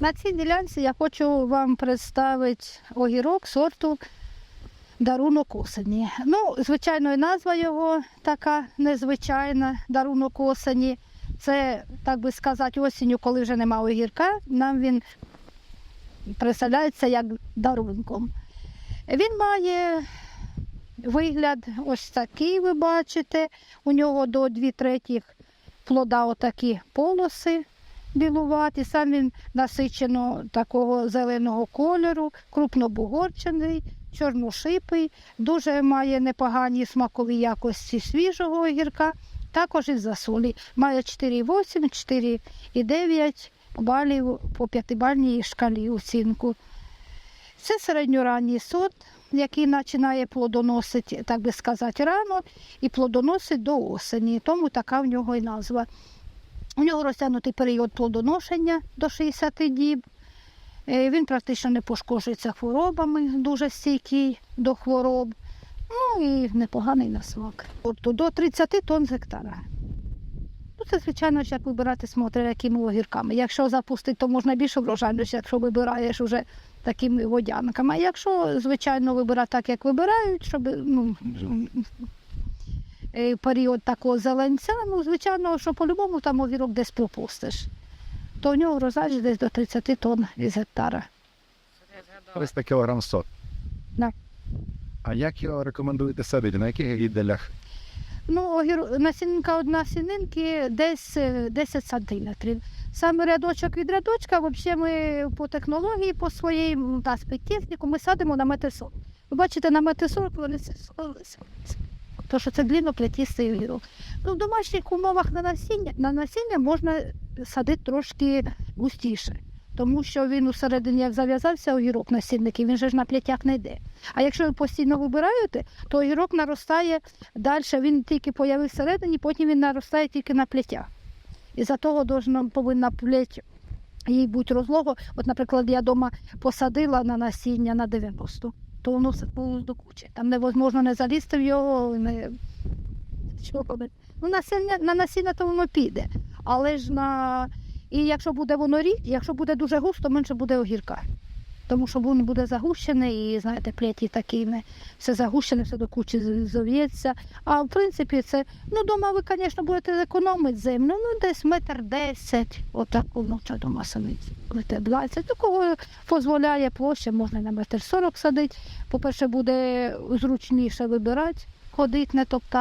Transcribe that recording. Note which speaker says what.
Speaker 1: На цій ділянці я хочу вам представити огірок сорту дарунок осені. Ну, звичайно, і назва його така незвичайна дарунок осені. Це, так би сказати, осінню, коли вже немає огірка, нам він представляється як дарунком. Він має вигляд ось такий, ви бачите. У нього до 2 третіх плода отакі полоси білуваті. Сам він насичено такого зеленого кольору, крупнобугорчений, чорношипий, дуже має непогані смакові якості свіжого огірка, також із засолі. Має 4,8, 4,9 балів по п'ятибальній шкалі оцінку. Це середньоранній сорт, який починає плодоносити, так би сказати, рано і плодоносить до осені. Тому така в нього і назва. У нього розтягнутий період плодоношення до 60 діб. Е, Він практично не пошкоджується хворобами, дуже стійкий до хвороб. Ну і непоганий на смак. Тобто до 30 тонн з гектара. Ну, це, звичайно, як вибирати смотри, якими огірками. Якщо запустити, то можна більше врожайності, якщо вибираєш уже такими водянками. А якщо, звичайно, вибирати так, як вибирають, щоб ну, період такого зеленця, ну, звичайно, що по-любому там огірок десь пропустиш. То в нього врожай десь до 30 тонн із гектара.
Speaker 2: Ось на кілограм сот.
Speaker 1: Да.
Speaker 2: А як його рекомендуєте садити? На яких віддалях?
Speaker 1: Ну, огір... насінинка одна сінинки десь е, 10 сантиметрів. Саме рядочок від рядочка, взагалі ми по технології, по своїй та спецтехніку, ми садимо на метр сорок. Ви бачите, на метр сорок вони схилилися. То що це длинноплетістий огірок. Ну, в домашніх умовах на насіння, на насіння можна садити трошки густіше, тому що він усередині, як зав'язався огірок насінник, і він же ж на плетях не йде. А якщо ви постійно вибираєте, то огірок наростає далі, він тільки появився всередині, потім він наростає тільки на плетях. І за того должна, повинна плеть їй бути розлого. От, наприклад, я вдома посадила на насіння на 90, то воно все було до кучі. Там невозможно не залізти в його, не... Чого не- Ну, насіння, на насіння то воно піде. Але ж на. І якщо буде воно рік, якщо буде дуже густо, менше буде огірка. Тому що він буде загущений і, знаєте, плеті такі все загущене, все до кучі зов'ється. А в принципі, це ну дома ви, звісно, будете економити землю, ну десь метр десять, отак ну, дома садить, метр двадцять. Такого дозволяє площа, можна на метр сорок садити. По-перше, буде зручніше вибирати, ходити, не топтати.